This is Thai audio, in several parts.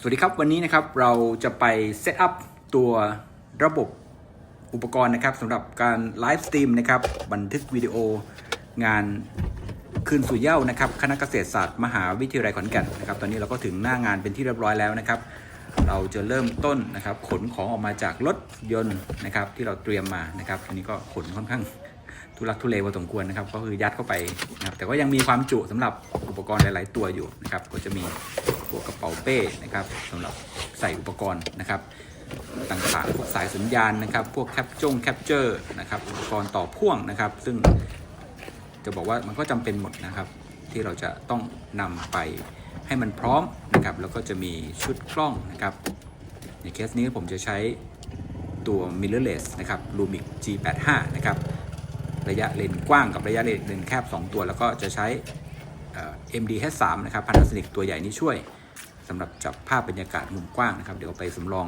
สวัสดีครับ วันนี้นะครับเราจะไปเซตอัพตัวระบบอุปกรณ์นะครับสำหรับการไลฟ์สตรีมนะครับบันทึกวิดีโองานคืนสู่เย้านะครับคณะเกษตรศาสตร์มหาวิทยาลัยขอนแก่นนะครับ ตอนนี้เราก็ถึงหน้างานเป็นที่เรียบร้อยแล้วนะครับ เราจะเริ่มต้นนะครับ ขนของออกมาจากรถยนต์นะครับ ที่เราเตรียมมานะครับอันนี้ก็ขนค่อนข้างทุลักทุเลพอสมควรนะครับ ก็คือยัดเข้าไปนะครับแต่ก็ยังมีความจุสำหรับอุปกรณ์หลาย ๆ ตัวอยู่นะครับ ก็จะมี วกกระเป๋าเป้นะครับสำหรับใส่อุปกรณ์นะครับต่างๆ พวกสายสัญญาณนะครับ พวกแคปจงแคปเจอร์นะครับอุปกรณ์ต่อพ่วงนะครับ ซึ่งจะบอกว่ามันก็จำเป็นหมดนะครับ ที่เราจะต้องนำไปให้มันพร้อมนะครับ แล้วก็จะมีชุดกล้องนะครับ ในเคสนี้ผมจะใช้ตัว mirrorless นะครับ Lumix G85 นะครับ ระยะเลนกว้างกับระยะเลนแคบ 2 ตัว แล้วก็จะใช้ MDH3 นะครับ Panasonic ตัวใหญ่นี้ช่วย สำหรับจับภาพบรรยากาศมุมกว้างนะครับ เดี๋ยวไปสำรอง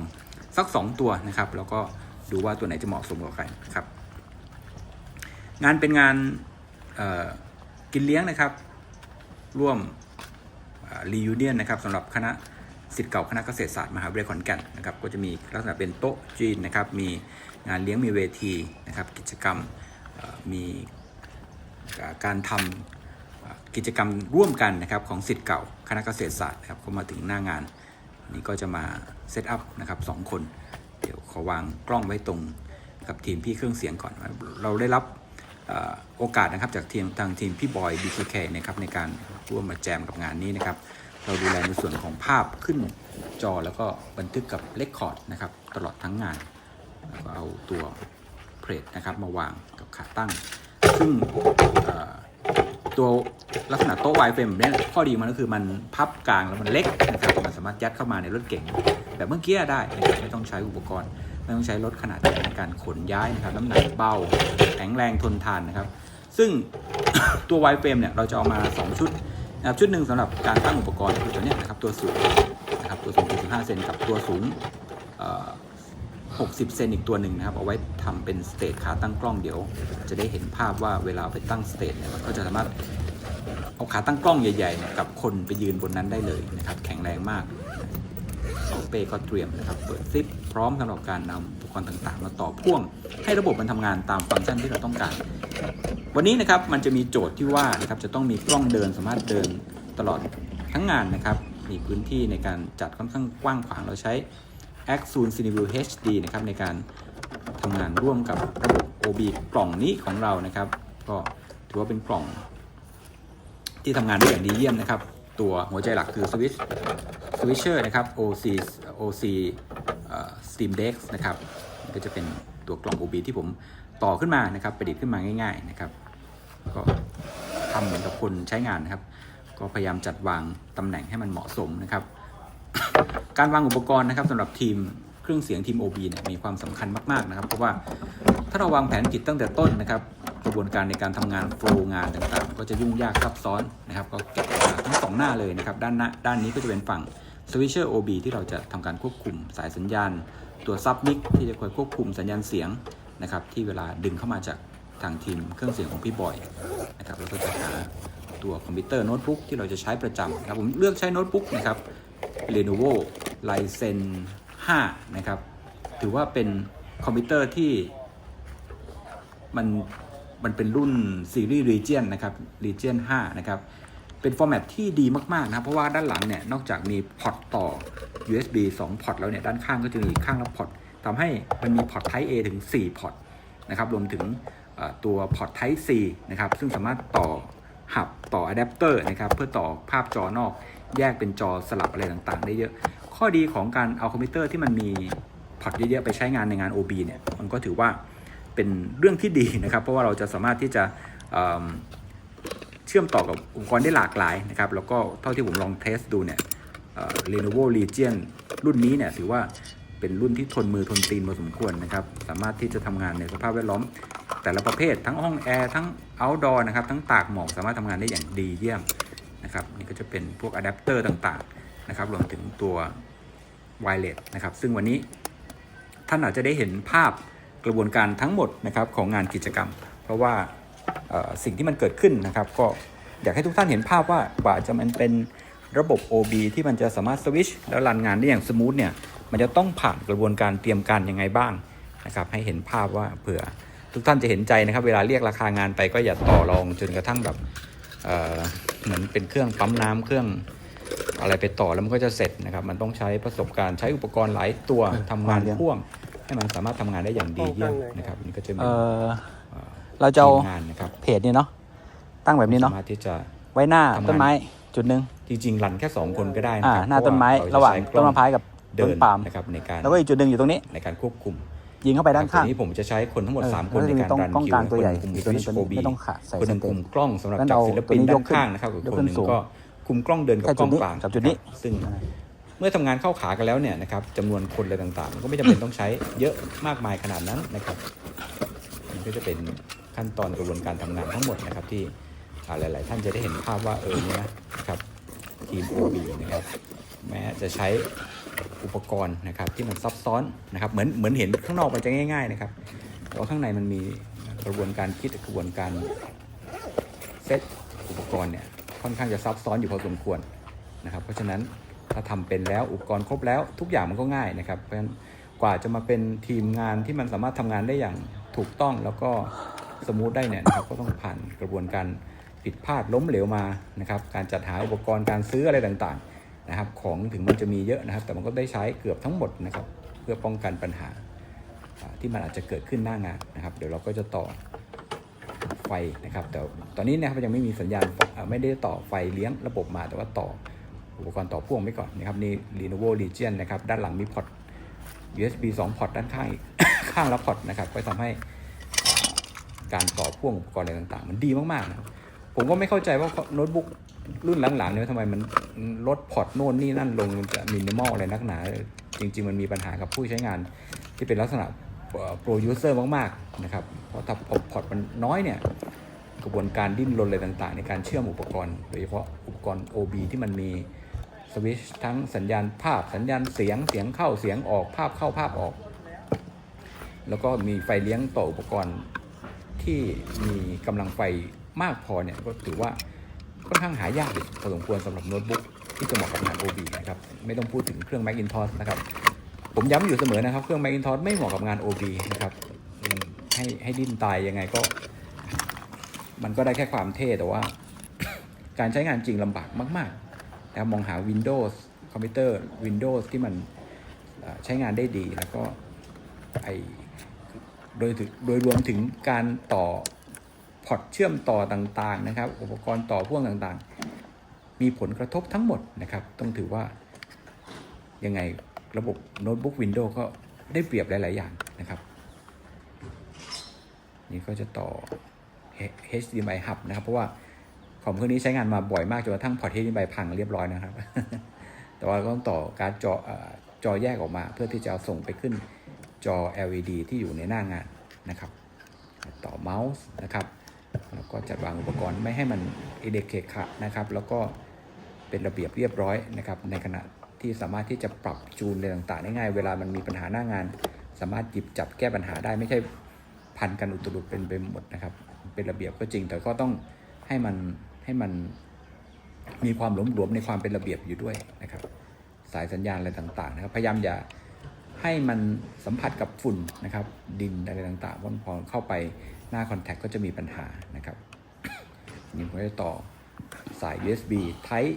สัก 2 ตัวนะครับ แล้วก็ดูว่าตัวไหนจะเหมาะสมกับใครครับ งานเป็นงานกินเลี้ยงนะครับ ร่วมรียูเนียนนะครับสำหรับคณะสิทธิ์เก่าคณะเกษตรศาสตร์มหาวิทยาลัยขอนแก่นนะครับ ก็จะมีลักษณะเป็นโต๊ะจีนนะครับ มีงานเลี้ยงมีเวทีนะครับ กิจกรรมมีการทำ กิจกรรมร่วมกันนะครับของสิทธิ์เก่าคณะเกษตรศาสตร์นะครับเข้ามาถึงหน้างานนี่ก็จะมาเซตอัพนะครับสองคน เดี๋ยวขอวางกล้องไว้ตรงกับทีมพี่เครื่องเสียงก่อน เราได้รับโอกาสนะครับจากทีมทางทีมพี่บอย BTK นะครับในการร่วมมาแจมกับงานนี้นะครับ เราดูแลในส่วนของภาพขึ้นจอแล้วก็บันทึกกับเลคคอร์ดนะครับตลอดทั้งงานแล้วก็เอาตัวเพลทนะครับมาวางกับขาตั้ง ซึ่ง ตัวลักษณะโต๊ะไวเฟรมเนี่ยข้อดีมันก็คือมันพับกลางแล้วมันเล็กนะครับมันสามารถยัดเข้ามาในรถเก๋งแบบเมื่อกี้ได้นะครับไม่ต้องใช้อุปกรณ์ ไม่ต้องใช้รถขนาดใหญ่ในการขนย้ายนะครับ น้ำหนักเบาแข็งแรงทนทานนะครับ ซึ่งตัวไวเฟรมเนี่ยเราจะเอามา 2 ชุดนะครับชุดหนึ่งสำหรับการตั้งอุปกรณ์คือตัวนี้นะครับตัวสูงนะครับตัวสูง75เซนกับตัวสูง 60 เซนอีกตัวหนึ่งนะครับ เอาไว้ทำเป็นสเตจขาตั้งกล้องเดี๋ยว จะได้เห็นภาพว่าเวลาไปตั้งสเตจเนี่ยมันก็จะสามารถเอาขาตั้งกล้องใหญ่ๆเนี่ยกับคนไปยืนบนนั้นได้เลยนะครับ แข็งแรงมากสอเป้ก็เตรียมนะครับเปิดซิปพร้อมสำหรับการนำอุปกรณ์ต่างๆ มาต่อพ่วง ให้ระบบมันทำงานตามฟังก์ชันที่เราต้องการ วันนี้นะครับมันจะมีโจทย์ที่ว่านะครับจะต้องมีกล้องเดินสามารถเดินตลอดทั้งงานนะครับ มีพื้นที่ในการจัดค่อนข้างกว้างขวางเราใช้ a x o n Cineview HD นะครับในการทำงานร่วมกับระบบ OB กล่องนี้ของเรานะครับ ก็ถือว่าเป็นกล่อง ที่ทำงานได้อย่างดีเยี่ยมนะครับ ตัวหัวใจหลักคือ Switch Switcher นะครับ OC OC เอ่อ Steam Deck นะครับก็จะเป็นตัวกล่อง OB ที่ผมต่อขึ้นมานะครับ ประดิษฐ์ขึ้นมาง่าย ๆนะครับก็ทำเหมือนกับคนใช้งานนะครับ ก็พยายามจัดวางตำแหน่งให้มันเหมาะสมนะครับ การวางอุปกรณ์นะครับสำหรับทีมเครื่องเสียงทีม OB เนี่ยมีความสำคัญมากๆนะครับ เพราะว่าถ้าเราวางแผนผิดตั้งแต่ต้นนะครับ กระบวนการในการทำงานโฟล์งานต่างๆ ก็จะยุ่งยากซับซ้อนนะครับ ก็แกะมาทั้งสองหน้าเลยนะครับ ด้านหน้าด้านนี้ก็จะเป็นฝั่ง Switcher OB ที่เราจะทำการควบคุมสายสัญญาณ ตัวซับมิกที่จะคอยควบคุมสัญญาณเสียงนะครับที่เวลาดึงเข้ามาจากทางทีมเครื่องเสียงของพี่บอยนะครับแล้วก็จะหาตัวคอมพิวเตอร์โน้ตบุ๊กที่เราจะใช้ประจำนะครับผมเลือกใช้โน้ตบุ๊กนะครับ Lenovo Ryzen 5 นะครับ ถือว่าเป็นคอมพิวเตอร์ที่มันมันเป็นรุ่นซีรีส์ Region นะครับ Region 5 นะครับ เป็นฟอร์แมตที่ดีมาก ๆ นะ เพราะว่าด้านหลังเนี่ย นอกจากมีพอร์ตต่อ USB 2 พอร์ตแล้วเนี่ย ด้านข้างก็จะมีข้างละพอร์ตทำให้มันมีพอร์ต Type A ถึง 4 พอร์ตนะครับ รวมถึงตัวพอร์ต Type C นะครับ ซึ่งสามารถต่อหับต่ออะแดปเตอร์นะครับ เพื่อต่อภาพจอนอก แยกเป็นจอสลับอะไรต่างๆ ได้เยอะ ข้อดีของการเอาคอมพิวเตอร์ที่มันมีพอร์ตเยอะๆไปใช้งานในงาน OB เนี่ยมันก็ถือว่าเป็นเรื่องที่ดีนะครับ เพราะว่าเราจะสามารถที่จะเเชื่อมต่อกับอุปกรได้หลากหลายนะครับ แล้วก็เท่าที่ผมลองเทสดูเนี่ยเอ่อ Lenovo Legion รุ่นนี้เนี่ยถือว่าเป็นรุ่นที่ทนมือทนตีนพอสมควรนะครับ สามารถที่จะทำงานในสภาพแวดล้อม แต่ละประเภททั้งห้องแอร์ทั้ง outdoor นะครับ ทั้งตากหมอกสามารถทำงานได้อย่างดีเยี่ยม นะครับนี่ก็จะเป็นพวกอะแดปเตอร์ต่างๆนะครับรวมถึงตัวไวเลสนะครับซึ่งวันนี้ท่านอาจจะได้เห็นภาพกระบวนการทั้งหมดนะครับของงานกิจกรรม เพราะว่าสิ่งที่มันเกิดขึ้นนะครับ ก็อยากให้ทุกท่านเห็นภาพว่ากว่าจะมันเป็นระบบ OB ที่มันจะสามารถสวิชแล้วรันงานได้อย่างสมูทเนี่ยมันจะต้องผ่านกระบวนการเตรียมการยังไงบ้างนะครับให้เห็นภาพว่าเผื่อทุกท่านจะเห็นใจนะครับ เวลาเรียกราคางานไปก็อย่าต่อรองจนกระทั่งแบบ เอ่อเหมือนเป็นเครื่องปั๊มน้ำเครื่องอะไรไปต่อแล้วมันก็จะเสร็จนะครับ มันต้องใช้ประสบการณ์ใช้อุปกรณ์หลายตัวทำงานพ่วง ให้มันสามารถทำงานได้อย่างดีเยี่ยมนะครับอันนี่ก็จะมีเออเราจะเอาทีมงานนะครับเพจนี่เนาะตั้งแบบนี้เนาะสามารถที่จะไว้หน้าทำงานต้นไม้จุดหนึ่งจริงๆรันแค่ 2 คนก็ได้นะอ่าครับหน้าต้นไม้เพระราหว่างเใช้กต้ล้นองมะพร้าวกับเดิต้นนปาล์มนะครับในการแล้วก็อีกจุดหนึ่งอยู่ตรงนี้ในการควบคุม ยิงเข้าไปด้านตัข้างวนี้ผมจะใช้คนทั้งหมดเออ3คนแล้วในจะมีการต้องรันกล้องคิวกลางตัวใหญ่คนคุมอีกสตัวหวินึ่ตงช์ตัวโอนี้บีไม่ต้องขาใส่คนหนึ่งเต็มคุมกล้องสำหรับงั้นจับเอาศิลปินตัวนี้ด้ายนกขึ้นข้างนะครับอีกยกคขึ้นนหนึ่งสูงก็คุมกล้องเดินกับแค่กจุล้ดองนี้กลางกับจุดนี้นะครับซึ่งเมื่อทำงานเข้าขากันแล้วเนี่ยนะครับจำนวนคนอะไรต่างๆมันก็ไม่จำเป็นต้องใช้เยอะมากมายขนาดนั้นนะครับมันก็จะเป็นขั้นตอนกระบวนการทำงานทั้งหมดนะครับที่อ่าหลาย ๆ ท่านจะได้เห็นภาพว่าเออเนี่ยนะครับทีม OB นะครับแม้จะใช้ อุปกรณ์นะครับที่มันซับซ้อนนะครับเหมือนเหมือนเห็นข้างนอกมันจะง่าย ๆนะครับแต่ว่าข้างในมันมีกระบวนการคิดกระบวนการเซตอุปกรณ์เนี่ยค่อนข้างจะซับซ้อนอยู่พอสมควรนะครับเพราะฉะนั้นถ้าทำเป็นแล้วอุปกรณ์ครบแล้วทุกอย่างมันก็ง่ายนะครับเพราะฉะนั้นกว่าจะมาเป็นทีมงานที่มันสามารถทำงานได้อย่างถูกต้องแล้วก็สมูทได้เนี่ยนะครับก็ต้องผ่านกระบวนการผิดพลาดล้มเหลวมานะครับการจัดหาอุปกรณ์การซื้ออะไรต่างๆ นะครับ ของถึงมันจะมีเยอะนะครับ แต่มันก็ได้ใช้เกือบทั้งหมดนะครับ เพื่อป้องกันปัญหาที่มันอาจจะเกิดขึ้นหน้างานนะครับ เดี๋ยวเราก็จะต่อไฟนะครับ แต่ตอนนี้นะครับยังไม่มีสัญญาณไม่ได้ต่อไฟเลี้ยงระบบมาแต่ว่าต่ออุปกรณ์ต่อพ่วงไว้ก่อนนะครับนี่ Lenovo Legion นะครับด้านหลังมีพอร์ต USB 2 พอร์ตด้านข้างข้างละพอร์ตนะครับ ก็ทำให้การต่อพ่วงอุปกรณ์อะไรต่างๆ มันดีมากๆนะครับ ผมก็ไม่เข้าใจว่าโน้ตบุ๊กรุ่นหลังๆเนี่ยทำไมมันลดพอร์ตโน่นนี่นั่นลงมันจะมินิมอลอะไรนักหนา จริง ๆ มันมีปัญหากับผู้ใช้งานที่เป็นลักษณะโปรยูเซอร์มากๆนะครับเพราะถ้าพอร์ตมันน้อยเนี่ยกระบวนการดิ้นรนอะไรต่างๆ ในการเชื่อมอุปกรณ์โดยเฉพาะอุปกรณ์ OB ที่มันมีสวิตช์ทั้งสัญญาณภาพสัญญาณเสียงเสียงเข้าเสียงออกภาพเข้าภาพออก แล้วก็มีไฟเลี้ยงต่ออุปกรณ์ที่มีกำลังไฟ มากพอเนี่ยก็ถือว่าค่อนข้างหายากพอสมควรสำหรับโน้ตบุ๊กที่จะเหมาะกับงาน OB นะครับไม่ต้องพูดถึงเครื่อง Macintosh นะครับผมย้ำอยู่เสมอนะครับ เครื่อง Macintosh ไม่เหมาะกับงาน OB นะครับให้ให้ดิ้นตายยังไงก็ มันก็ได้แค่ความเท่แต่ว่า การใช้งานจริงลำบากมากๆนะครับมองหา Windows คอมพิวเตอร์ Windows ที่มันใช้งานได้ดีแล้วก็ไอโดยโดยรวมถึงการต่อ อร์ตเชื่อมต่อต่างๆนะครับ อุปกรณ์ต่อพ่วงต่างๆ มีผลกระทบทั้งหมดนะครับ ต้องถือว่ายังไงระบบโน้ตบุ๊ก Windows ก็ได้เปรียบหลาย ๆ อย่างนะครับ นี่ก็จะต่อ HDMI hub นะครับ เพราะว่าคอมเครื่องนี้ใช้งานมาบ่อยมากจนกระทั่งพอร์ต HDMI พังเรียบร้อยนะครับ แต่ว่าก็ต้องต่อการจอเอ่อจอแยกออกมา เพื่อที่จะเอาส่งไปขึ้นจอ LED ที่อยู่ในหน้างานนะครับ ต่อเมาส์นะครับ แล้วก็จัดวางอุปกรณ์ไม่ให้มันเอเล็กเคขะนะครับ แล้วก็เป็นระเบียบเรียบร้อยนะครับ ในขณะที่สามารถที่จะปรับจูนอะไรต่างๆได้ง่าย เวลามันมีปัญหาหน้างาน สามารถหยิบจับแก้ปัญหาได้ไม่ใช่พันกันอุตรุดเป็นไปหมดนะครับ เป็นระเบียบก็จริง แต่ก็ต้องให้มันให้มันมีความหลวมในความเป็นระเบียบอยู่ด้วยนะครับ สายสัญญาณอะไรต่างๆนะครับ พยายามอย่าให้มันสัมผัสกับฝุ่นนะครับ ดินอะไรต่างๆเพราพอเข้าไป หน้าคอนแทคก็จะมีปัญหานะครับนี่ผมจะต่อสาย USB Type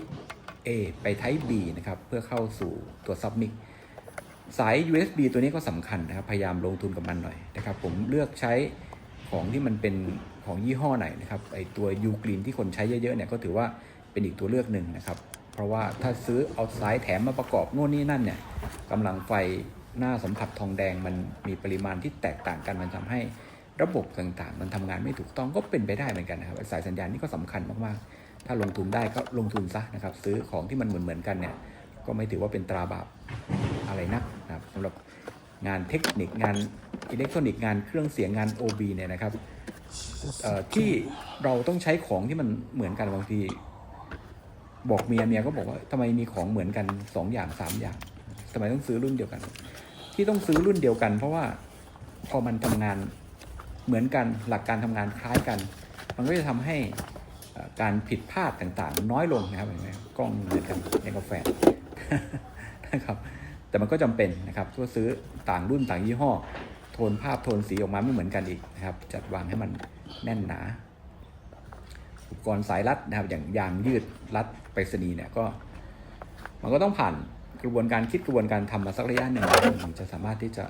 A ไป Type B นะครับ เพื่อเข้าสู่ตัว Submic สาย USB ตัวนี้ก็สำคัญนะครับ พยายามลงทุนกับมันหน่อยนะครับ ผมเลือกใช้ของที่มันเป็นของยี่ห้อไหนนะครับ ไอตัว U Green ที่คนใช้เยอะๆเนี่ยก็ถือว่าเป็นอีกตัวเลือกหนึ่งนะครับ เพราะว่าถ้าซื้อเอาสายแถมมาประกอบโน่นนี่นั่นเนี่ยกำลังไฟหน้าสัมผัสทองแดงมันมีปริมาณที่แตกต่างกันมันทำให้ ระบบต่างๆ มันทำงานไม่ถูกต้องก็เป็นไปได้เหมือนกันนะครับสายสัญญาณนี่ก็สำคัญมากๆ ถ้าลงทุนได้ก็ลงทุนซะนะครับ ซื้อของที่มันเหมือนๆกันเนี่ยก็ไม่ถือว่าเป็นตราบาปอะไรนักนะครับสำหรับงานเทคนิคงานอิเล็กทรอนิกส์งานเครื่องเสียงงาน OB เนี่ยนะครับที่เราต้องใช้ของที่มันเหมือนกันบางที บอกเมียเมียก็บอกว่าทำไมมีของเหมือนกันสองอย่างสามอย่างทำไมต้องซื้อรุ่นเดียวกัน ที่ต้องซื้อรุ่นเดียวกัน เพราะว่าพอมันทำงาน เหมือนกันหลักการทำงานคล้ายกัน มันก็จะทำให้การผิดพลาดต่างๆ น้อยลงนะครับเห็นไหมกล้องเหมือนกันในกาแฟนะครับแต่มันก็จำเป็นนะครับก็ซื้อต่างรุ่นต่างยี่ห้อ โทนภาพโทนสีออกมาไม่เหมือนกันอีกนะครับ จัดวางให้มันแน่นหนา อุปกรณ์สายรัดนะครับ อย่างยางยืดรัดไปรษณีย์เนี่ยก็มันก็ต้องผ่านกระบวนการคิดกระบวนการทำมาสักระยะหนึ่งถึงจะสามารถที่จะ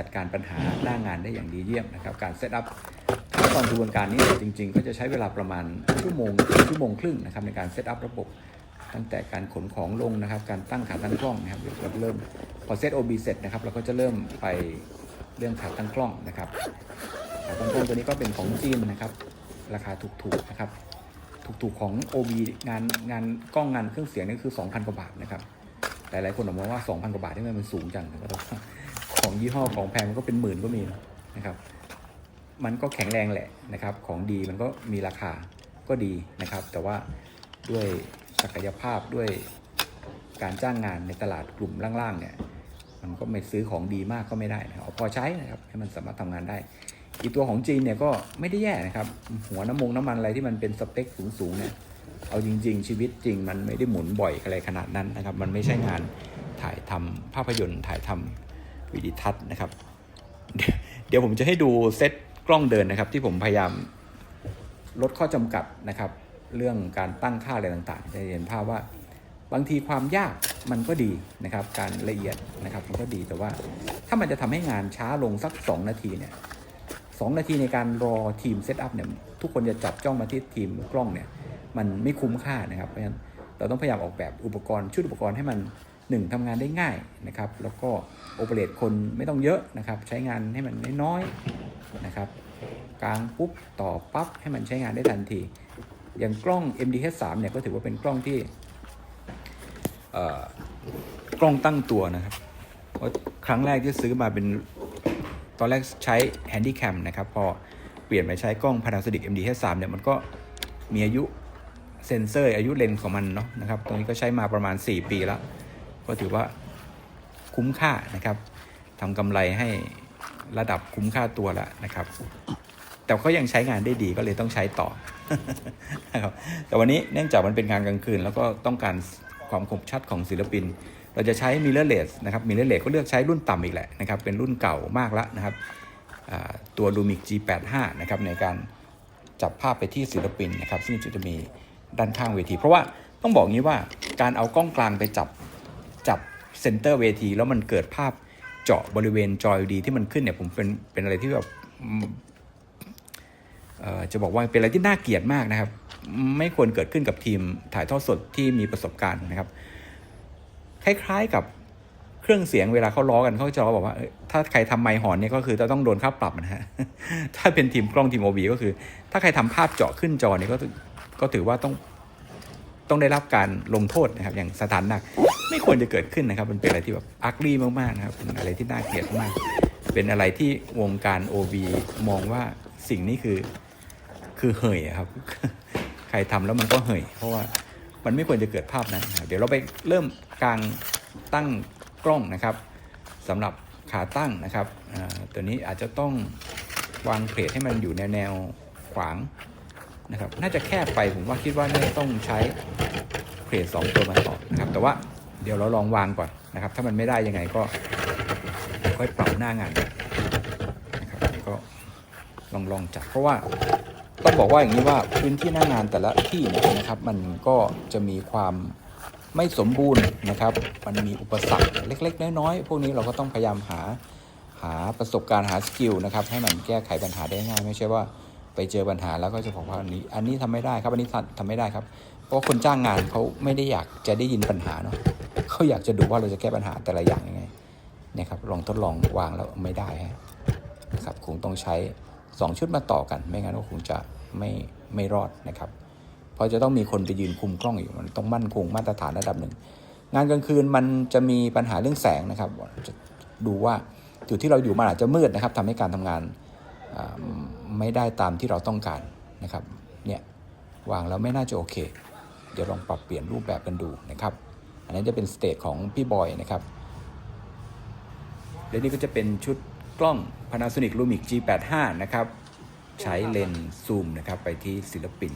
จัดการปัญหาหน้างานได้อย่างดีเยี่ยมนะครับ การเซตอัพขั้นตอนกระบวนการนี้จริง ๆ ก็จะใช้เวลาประมาณชั่วโมงชั่วโมงครึ่งนะครับในการเซตอัพระบบตั้งแต่การขนของลงนะครับ การตั้งขาตั้งกล้องนะครับเดี๋ยวเราเริ่มพอเซต OB เสร็จนะครับเราก็จะเริ่มไปเรื่องขาตั้งกล้องนะครับขาตั้งกล้องตัวนี้ก็เป็นของจีนนะครับ ราคาถูกๆนะครับ ถูกๆของ OB งานงานกล้องงานเครื่องเสียงนี่คือ 2,000 กว่าบาทนะครับ หลายๆคนบอกว่า 2,000 กว่าบาทนี่มันสูงจังนะครับ ของยี่ห้อของแพงมันก็เป็นหมื่นก็มีนะครับ มันก็แข็งแรงแหละนะครับ ของดีมันก็มีราคาก็ดีนะครับ แต่ว่าด้วยศักยภาพด้วยการจ้างงานในตลาดกลุ่มล่างๆเนี่ย มันก็ไม่ซื้อของดีมากก็ไม่ได้นะเอาพอใช้นะครับให้มันสามารถทำงานได้ อีกตัวของจีนเนี่ยก็ไม่ได้แย่นะครับ หัวน้ำมงน้ำมันอะไรที่มันเป็นสเปคสูงๆเนี่ยเอาจริง ๆ ชีวิตจริงมันไม่ได้หมุนบ่อยอะไรขนาดนั้นนะครับ มันไม่ใช่งานถ่ายทำภาพยนตร์ถ่ายทำ วิดีทัศน์นะครับ เดี๋ยวผมจะให้ดูเซตกล้องเดินนะครับ ที่ผมพยายามลดข้อจำกัดนะครับ เรื่องการตั้งค่าอะไรต่างๆจะเห็นภาพว่าบางทีความยากมันก็ดีนะครับ การละเอียดนะครับมันก็ดีแต่ว่าถ้ามันจะทำให้งานช้าลงสัก 2 นาทีเนี่ยสองนาทีในการรอทีมเซตอัพเนี่ยทุกคนจะจับจ้องมาที่ทีมกล้องเนี่ยมันไม่คุ้มค่านะครับเพราะฉะนั้นเราต้องพยายามออกแบบอุปกรณ์ชุดอุปกรณ์ให้มัน หนึ่งทำงานได้ง่ายนะครับ แล้วก็โอเปเรตคนไม่ต้องเยอะนะครับ ใช้งานให้มันน้อยๆนะครับกลางปุ๊บต่อปั๊บให้มันใช้งานได้ทันที อย่างกล้อง MDH3 เนี่ยก็ถือว่าเป็นกล้องที่กล้องตั้งตัวนะครับครั้งแรกที่ซื้อมาเป็นตอนแรกใช้ Handycam นะครับ พอเปลี่ยนไปใช้กล้อง Panasonic MDH3 เนี่ยมันก็มีอายุเซนเซอร์อายุเลนส์ของมันเนาะนะครับตรงนี้ก็ใช้มาประมาณ 4 ปีแล้ว ก็ถือว่าคุ้มค่านะครับทำกำไรให้ระดับคุ้มค่าตัวล้วนะครับ แต่ก็ยังใช้งานได้ดีก็เลยต้องใช้ต่อนะครับแต่วันนี้เนื่องจากมันเป็นงานกลางคืน แล้วก็ต้องการความคมชัดของศิลปิน เราจะใช้มิเลอร์เลสนะครับมิเลอร์เลสก็เลือกใช้รุ่นต่ำอีกแหละนะครับ เป็นรุ่นเก่ามากแล้วนะครับตัว Lumix G85 นะครับในการจับภาพไปที่ศิลปินนะครับ ซึ่งจะมีด้านข้างเวที เพราะว่าต้องบอกงี้ว่าการเอากล้องกลางไปจับ จับเซนเตอร์เวที แล้วมันเกิดภาพเจาะบริเวณจอยดีที่มันขึ้นเนี่ยผมเป็นเป็นอะไรที่แบบจะบอกว่าเป็นอะไรที่น่าเกลียดมากนะครับ ไม่ควรเกิดขึ้นกับทีมถ่ายทอดสดที่มีประสบการณ์นะครับ คล้ายๆกับเครื่องเสียงเวลาเขาล้อกันเขาจะบอกว่า ถ้าใครทำไมหอนเนี่ยก็คือจะต้องโดนค่าปรับนะฮะถ้าเป็นทีมกล้องทีมโอบีก็คือ ถ้าใครทำภาพเจาะขึ้นจอเนี่ยก็ก็ถือว่าต้องต้องได้รับการลงโทษนะครับ อย่างสถานหนัก ไม่ควรจะเกิดขึ้นนะครับ มันเป็นอะไรที่แบบอักลี่มากๆนะครับเป็นอะไรที่น่าเกลียดมาก เป็นอะไรที่วงการ OB มองว่าสิ่งนี้คือคือเหยอครับ ใครทำแล้วมันก็เหยเพราะว่ามันไม่ควรจะเกิดภาพนั้นนะเดี๋ยวเราไปเริ่มกลางตั้งกล้องนะครับสำหรับขาตั้งนะครับอ่าตัวนี้อาจจะต้องวางเพลทให้มันอยู่ในวแนวขวางนะครับ น่าจะแคบไปผมว่าคิดว่าน่าจะต้องใช้เพลทสองตัวมาต่อนะครับ แต่ว่า เดี๋ยวเราลองวางก่อนนะครับ ถ้ามันไม่ได้ยังไงก็ค่อยปรับหน้างานนะครับก็ลองลองจับเพราะว่าต้องบอกว่าอย่างนี้ว่าพื้นที่หน้างานแต่ละที่เนี่ยนะครับ มันก็จะมีความไม่สมบูรณ์นะครับ มันมีอุปสรรคเล็ก ๆ น้อยๆพวกนี้เราก็ต้องพยายามหาหาประสบการณ์หาสกิลนะครับ ให้มันแก้ไขปัญหาได้ง่าย ไม่ใช่ว่าไปเจอปัญหาแล้วก็จะบอกว่าอันนี้ อันนี้ทำไม่ได้ครับอันนี้ทำไม่ได้ครับ เพราะคนจ้างงานเขาไม่ได้อยากจะได้ยินปัญหาเนาะเขาอยากจะดูว่าเราจะแก้ปัญหาแต่ละอย่างยังไงเนี่ยครับลองทดลองวางแล้วไม่ได้ฮะครับคงต้องใช้ 2 ชุดมาต่อกัน ไม่งั้นก็คงจะไม่ไม่รอดนะครับ เพราะจะต้องมีคนไปยืนคุมกล้องอยู่มันต้องมั่นคงมาตรฐานระดับหนึ่ง งานกลางคืนมันจะมีปัญหาเรื่องแสงนะครับจะดูว่าจุดที่เราอยู่มันอาจจะมืดนะครับทำให้การทำงานไม่ได้ตามที่เราต้องการนะครับ เนี่ยวางแล้วไม่น่าจะโอเค เดี๋ยวลองปรับเปลี่ยนรูปแบบกันดูนะครับ อันนี้จะเป็นสเตจของพี่บอยนะครับและนี่ก็จะเป็นชุดกล้อง Panasonic Lumix G85 นะครับ ใช้เลนส์ซูมนะครับไปที่ศิลปิน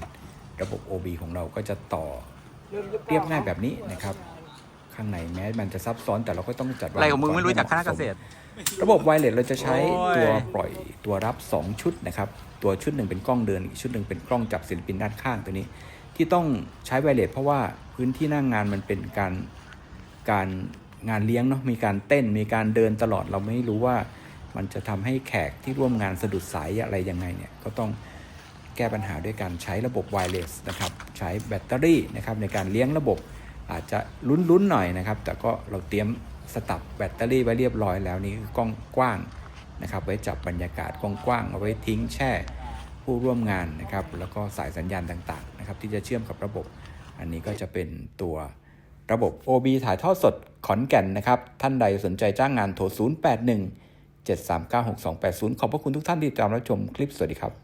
ระบบ OB ของเราก็จะต่อเรียบง่ายแบบนี้นะครับ ข้างในแม้มันจะซับซ้อนแต่เราก็ต้องจัดวางอะไรของมึงไม่รู้จักคณะเกษตร ระบบไวเลสเราจะใช้โอ้ยตัวปล่อยตัวรับ 2 ชุดนะครับ ตัวชุดหนึ่งเป็นกล้องเดินอีกชุดหนึ่งเป็นกล้องจับศิลปินด้านข้างตัวนี้ ที่ต้องใช้ไวเลสเพราะว่าพื้นที่หน้างงานมันเป็นการการงานเลี้ยงเนาะมีการเต้นมีการเดินตลอดเราไม่รู้ว่ามันจะทำให้แขกที่ร่วมงานสะดุดสายอะไรยังไงเนี่ยก็ต้องแก้ปัญหาด้วยการใช้ระบบไวเลสนะครับใช้แบตเตอรี่นะครับในการเลี้ยงระบบอาจจะลุ้นๆหน่อยนะครับ แต่ก็เราเตรียมสตับแบตเตอรี่ไว้เรียบร้อยแล้วนี่คือกล้องกว้างนะครับไว้จับบรรยากาศกว้างๆเอาไว้ทิ้งแช่ผู้ร่วมงานนะครับแล้วก็สายสัญญาณต่างๆ นะครับที่จะเชื่อมกับระบบ อันนี้ก็จะเป็นตัวระบบ OB ถ่ายทอดสดขอนแก่นนะครับ ท่านใดสนใจจ้างงานโทร 081 739 6280 ขอบพระคุณทุกท่านที่ติดตามรับชมคลิป สวัสดีครับ